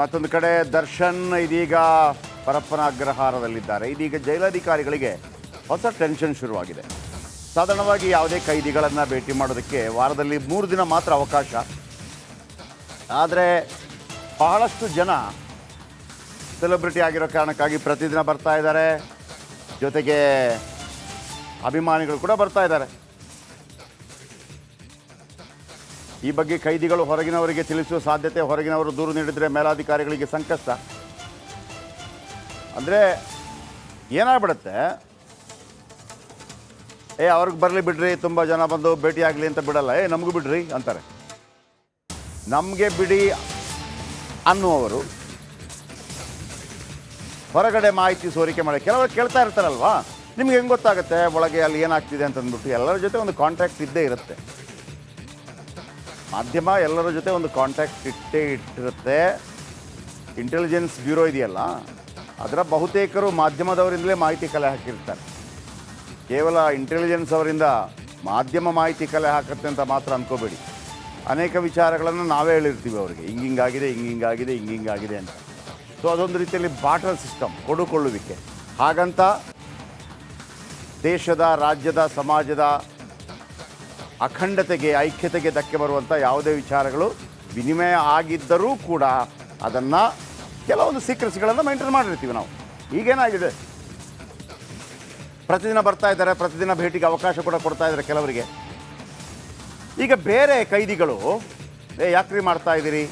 ಮತ್ತೊಂದು ಕಡೆ ದರ್ಶನ್ ಇದೀಗ ಪರಪ್ಪನ ಅಗ್ರಹಾರದಲ್ಲಿದ್ದಾರೆ ಇದೀಗ ಜೈಲಾಧಿಕಾರಿಗಳಿಗೆ ಹೊಸ ಟೆನ್ಷನ್ ಶುರುವಾಗಿದೆ. ಸಾಧಾರಣವಾಗಿ ಯಾವುದೇ ಕೈದಿಗಳನ್ನು ಭೇಟಿ ಮಾಡೋದಕ್ಕೆ ವಾರದಲ್ಲಿ ಮೂರು ದಿನ ಮಾತ್ರ ಅವಕಾಶ. ಆದರೆ ಬಹಳಷ್ಟು ಜನ ಸೆಲೆಬ್ರಿಟಿ ಆಗಿರೋ ಕಾರಣಕ್ಕಾಗಿ ಪ್ರತಿದಿನ ಬರ್ತಾ ಇದ್ದಾರೆ. ಜೊತೆಗೆ ಅಭಿಮಾನಿಗಳು ಕೂಡ ಬರ್ತಾ ಇದ್ದಾರೆ. ಈ ಬಗ್ಗೆ ಕೈದಿಗಳು ಹೊರಗಿನವರಿಗೆ ತಿಳಿಸುವ ಸಾಧ್ಯತೆ ಹೊರಗಿನವರು ದೂರು ನೀಡಿದರೆ ಮೇಲಾಧಿಕಾರಿಗಳಿಗೆ ಸಂಕಷ್ಟ. ಅಂದರೆ ಏನಾಗ್ಬಿಡುತ್ತೆ? ಏ, ಅವ್ರಿಗೆ ಬರಲಿ ಬಿಡ್ರಿ, ತುಂಬ ಜನ ಬಂದು ಭೇಟಿ ಆಗಲಿ ಅಂತ ಬಿಡಲ್ಲ. ಏ, ನಮಗೂ ಬಿಡ್ರಿ ಅಂತಾರೆ. ನಮಗೆ ಬಿಡಿ ಅನ್ನುವರು ಹೊರಗಡೆ ಮಾಹಿತಿ ಸೋರಿಕೆ ಮಾಡಿ, ಕೆಲವರು ಕೇಳ್ತಾ ಇರ್ತಾರಲ್ವಾ? ನಿಮ್ಗೆ ಹೆಂಗೆ ಗೊತ್ತಾಗುತ್ತೆ? ಒಳಗೆ ಅಲ್ಲಿ ಏನಾಗ್ತಿದೆ ಅಂತ ಅಂದ್ಬಿಟ್ಟು ಎಲ್ಲರ ಜೊತೆ ಒಂದು ಕಾಂಟ್ಯಾಕ್ಟ್ ಇದ್ದೇ ಇರುತ್ತೆ. ಮಾಧ್ಯಮ ಎಲ್ಲರ ಜೊತೆ ಒಂದು ಕಾಂಟ್ಯಾಕ್ಟ್ ಇಟ್ಟೇ ಇಟ್ಟಿರುತ್ತೆ. ಇಂಟೆಲಿಜೆನ್ಸ್ ಬ್ಯೂರೋ ಇದೆಯಲ್ಲ, ಅದರ ಬಹುತೇಕರು ಮಾಧ್ಯಮದವರಿಂದಲೇ ಮಾಹಿತಿ ಕಲೆ ಹಾಕಿರ್ತಾರೆ. ಕೇವಲ ಇಂಟೆಲಿಜೆನ್ಸ್ ಅವರಿಂದ ಮಾಧ್ಯಮ ಮಾಹಿತಿ ಕಲೆ ಹಾಕುತ್ತೆ ಅಂತ ಮಾತ್ರ ಅಂದ್ಕೋಬೇಡಿ ಅನೇಕ ವಿಚಾರಗಳನ್ನು ನಾವೇ ಹೇಳಿರ್ತೀವಿ ಅವರಿಗೆ. ಹಿಂಗಿಂಗಾಗಿದೆ ಹಿಂಗಿಂಗಾಗಿದೆ ಹಿಂಗಿಂಗಾಗಿದೆ ಅಂತ. ಸೊ ಅದೊಂದು ರೀತಿಯಲ್ಲಿ ಬಾಟಲ್ ಸಿಸ್ಟಮ್ ಕೊಡುಕೊಳ್ಳುವಿಕೆ. ಹಾಗಂತ ದೇಶದ, ರಾಜ್ಯದ, ಸಮಾಜದ ಅಖಂಡತೆಗೆ, ಐಕ್ಯತೆಗೆ ಧಕ್ಕೆ ಬರುವಂಥ ಯಾವುದೇ ವಿಚಾರಗಳು ವಿನಿಮಯ ಆಗಿದ್ದರೂ ಕೂಡ ಅದನ್ನು ಕೆಲವೊಂದು ಸೀಕ್ರೆಟ್ಸ್ಗಳನ್ನು ಮೈಂಟೈನ್ ಮಾಡಿರ್ತೀವಿ ನಾವು. ಈಗೇನಾಗಿದೆ? ಪ್ರತಿದಿನ ಬರ್ತಾ ಇದ್ದಾರೆ, ಪ್ರತಿದಿನ ಭೇಟಿಗೆ ಅವಕಾಶ ಕೂಡ ಕೊಡ್ತಾ ಇದ್ದಾರೆ ಕೆಲವರಿಗೆ. ಈಗ ಬೇರೆ ಕೈದಿಗಳು, ಏ, ಯಾಕ್ರಿ ಮಾಡ್ತಾ ಇದ್ದೀರಿ?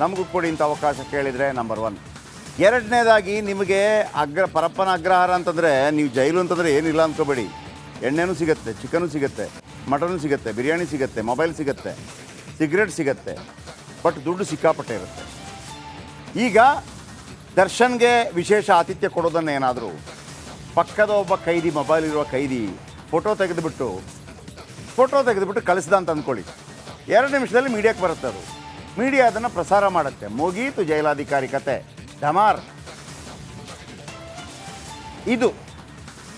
ನಮಗೂ ಕೊಡಿ ಇಂಥ ಅವಕಾಶ ಕೇಳಿದರೆ ನಂಬರ್ ಒನ್ ಎರಡನೇದಾಗಿ ನಿಮಗೆ ಅಗ್ರ, ಪರಪ್ಪನ ಅಗ್ರಹಾರ ಅಂತಂದರೆ ನೀವು ಜೈಲು ಅಂತಂದರೆ ಏನಿಲ್ಲ ಅಂದ್ಕೋಬೇಡಿ ಎಣ್ಣೆನೂ ಸಿಗುತ್ತೆ, ಚಿಕನು ಸಿಗುತ್ತೆ. ಮಟನ್ ಸಿಗುತ್ತೆ, ಬಿರಿಯಾನಿ ಸಿಗುತ್ತೆ, ಮೊಬೈಲ್ ಸಿಗುತ್ತೆ, ಸಿಗರೇಟ್ ಸಿಗುತ್ತೆ, ಬಟ್ ದುಡ್ಡು ಸಿಕ್ಕಾಪಟ್ಟೆ ಇರುತ್ತೆ. ಈಗ ದರ್ಶನ್ಗೆ ವಿಶೇಷ ಆತಿಥ್ಯ ಕೊಡೋದನ್ನೇನಾದರೂ ಪಕ್ಕದ ಒಬ್ಬ ಕೈದಿ, ಮೊಬೈಲ್ ಇರುವ ಕೈದಿ, ಫೋಟೋ ತೆಗೆದುಬಿಟ್ಟು ಫೋಟೋ ತೆಗೆದುಬಿಟ್ಟು ಕಳಿಸ್ದ ಅಂತ ಅಂದ್ಕೊಳ್ಳಿ. ಎರಡು ನಿಮಿಷದಲ್ಲಿ ಮೀಡಿಯಾಕ್ಕೆ ಬರುತ್ತೆ ಅದು. ಮೀಡಿಯಾ ಅದನ್ನು ಪ್ರಸಾರ ಮಾಡುತ್ತೆ. ಮುಗೀತು ಜೈಲಾಧಿಕಾರಿ ಕತೆ. ಢಮಾರ್ ಇದು.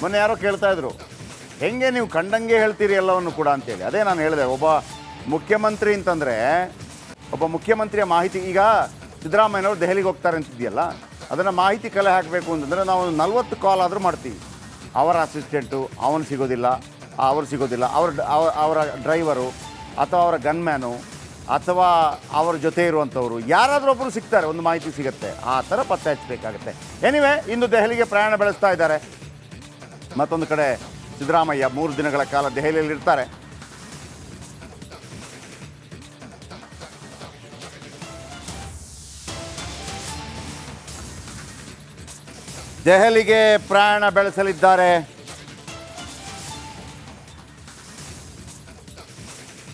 ಮೊನ್ನೆ ಯಾರೋ ಕೇಳ್ತಾ ಇದ್ರು. ಹೆಂಗೆ ನೀವು ಕಂಡಂಗೆ ಹೇಳ್ತೀರಿ ಎಲ್ಲವನ್ನು ಕೂಡ ಅಂತೇಳಿ. ಅದೇ ನಾನು ಹೇಳಿದೆ, ಒಬ್ಬ ಮುಖ್ಯಮಂತ್ರಿ ಅಂತಂದರೆ, ಒಬ್ಬ ಮುಖ್ಯಮಂತ್ರಿಯ ಮಾಹಿತಿ, ಈಗ ಸಿದ್ದರಾಮಯ್ಯನವರು ದೆಹಲಿಗೆ ಹೋಗ್ತಾರೆ ಅಂತಿದೆಯಲ್ಲ ಅದನ್ನು ಮಾಹಿತಿ ಕಲೆ ಹಾಕಬೇಕು ಅಂತಂದರೆ ನಾವು ನಲ್ವತ್ತು ಕಾಲ್ ಆದರೂ ಮಾಡ್ತೀವಿ. ಅವರ ಅಸಿಸ್ಟೆಂಟು ಅವನು ಸಿಗೋದಿಲ್ಲ, ಅವರು ಸಿಗೋದಿಲ್ಲ, ಅವ್ರ ಅವ- ಅವರ ಡ್ರೈವರು ಅಥವಾ ಅವರ ಗನ್ಮ್ಯಾನು ಅಥವಾ ಅವರ ಜೊತೆ ಇರುವಂಥವ್ರು ಯಾರಾದರೂ ಒಬ್ಬರು ಸಿಗ್ತಾರೆ, ಒಂದು ಮಾಹಿತಿ ಸಿಗುತ್ತೆ, ಆ ಥರ ಪತ್ತೆ ಹಚ್ಚಬೇಕಾಗುತ್ತೆ. ಎನಿವೆ ಇಂದು ದೆಹಲಿಗೆ ಪ್ರಯಾಣ ಬೆಳೆಸ್ತಾ ಇದ್ದಾರೆ. ಮತ್ತೊಂದು ಕಡೆ ಸಿದ್ದರಾಮಯ್ಯ ಮೂರು ದಿನಗಳ ಕಾಲ ದೆಹಲಿಯಲ್ಲಿರ್ತಾರೆ. ದೆಹಲಿಗೆ ಪ್ರಯಾಣ ಬೆಳೆಸಲಿದ್ದಾರೆ.